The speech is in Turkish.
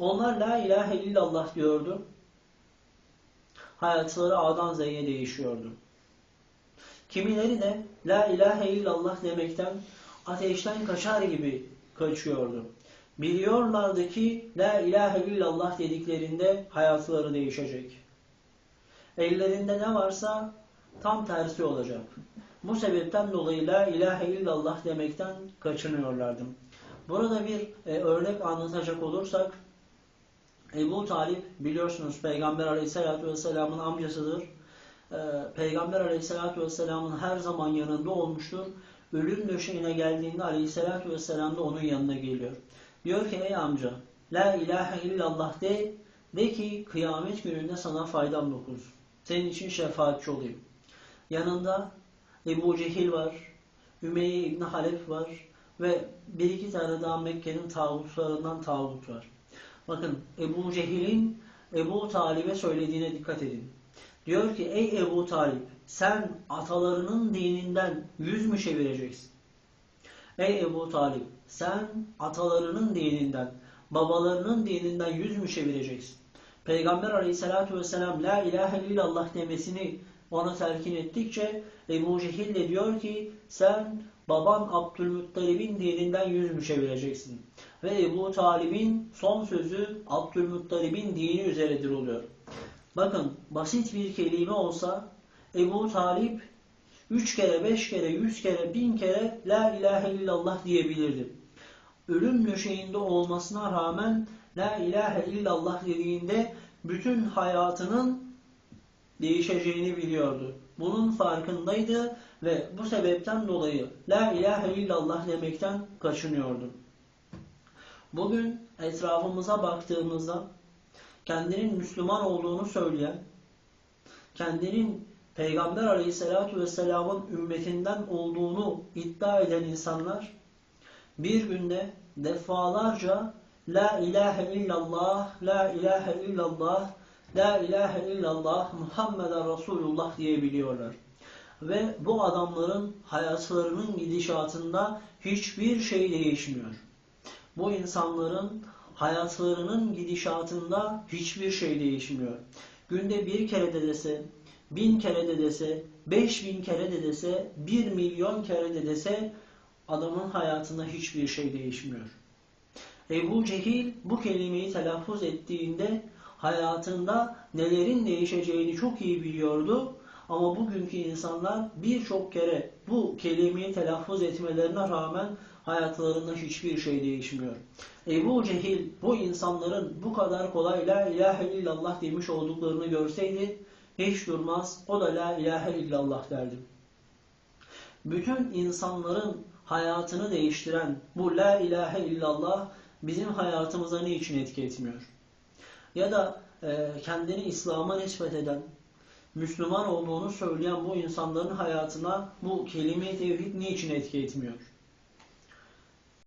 Onlar la ilahe illallah diyordu. Hayatları A'dan Z'ye değişiyordu. Kimileri de la ilahe illallah demekten ateşten kaçar gibi kaçıyordu. Biliyorlardı ki la ilahe illallah dediklerinde hayatları değişecek. Ellerinde ne varsa tam tersi olacak. Bu sebepten dolayı la ilahe illallah demekten kaçınıyorlardı. Burada bir e, örnek anlatacak olursak Ebu Talip biliyorsunuz Peygamber Aleyhisselatü Vesselam'ın amcasıdır. Ee, Peygamber Aleyhisselatü Vesselam'ın her zaman yanında olmuştur. Ölüm döşeğine geldiğinde Aleyhisselatü Vesselam da onun yanına geliyor. Diyor ki ey amca La ilahe illallah de de ki kıyamet gününde sana faydam dokunsun. Senin için şefaatçi olayım. Yanında Ebu Cehil var, Ümeyye İbni Halef var ve bir iki tane daha Mekke'nin tağutlarından tağut var. Bakın Ebu Cehil'in Ebu Talib'e söylediğine dikkat edin. Diyor ki ey Ebu Talip sen atalarının dininden yüz mü çevireceksin? Ey Ebu Talip sen atalarının dininden, babalarının dininden yüz mü çevireceksin? Peygamber aleyhissalatü vesselam la ilahe illallah demesini ona telkin ettikçe Ebu Cehil de diyor ki sen baban Abdülmuttalib'in dininden yüz mü çevireceksin? Ve Ebu Talib'in son sözü Abdülmuttalib'in dini üzeredir oluyor. Bakın basit bir kelime olsa Ebu Talip üç kere, beş kere, yüz kere, bin kere La ilahe illallah diyebilirdi. Ölüm döşeğinde olmasına rağmen La ilahe illallah dediğinde bütün hayatının değişeceğini biliyordu. Bunun farkındaydı ve bu sebepten dolayı La ilahe illallah demekten kaçınıyordu. Bugün etrafımıza baktığımızda kendinin Müslüman olduğunu söyleyen, kendinin Peygamber Aleyhisselatü Vesselam'ın ümmetinden olduğunu iddia eden insanlar bir günde defalarca La ilahe illallah, La ilahe illallah, La ilahe illallah, Muhammeden Resulullah diyebiliyorlar. Ve bu adamların hayatlarının gidişatında hiçbir şey değişmiyor. Bu insanların hayatlarının gidişatında hiçbir şey değişmiyor. Günde bir kere de dese, bin kere de dese, beş bin kere de dese, bir milyon kere de dese adamın hayatında hiçbir şey değişmiyor. Ebu Cehil bu kelimeyi telaffuz ettiğinde hayatında nelerin değişeceğini çok iyi biliyordu. Ama bugünkü insanlar birçok kere bu kelimeyi telaffuz etmelerine rağmen hayatlarında hiçbir şey değişmiyor. Ebu Cehil bu insanların bu kadar kolay la ilahe illallah demiş olduklarını görseydi hiç durmaz o da la ilahe illallah derdi. Bütün insanların hayatını değiştiren bu la ilahe illallah bizim hayatımıza niçin etki etmiyor? Ya da e, kendini İslam'a nispet eden, Müslüman olduğunu söyleyen bu insanların hayatına bu kelime-i tevhid niçin etki etmiyor?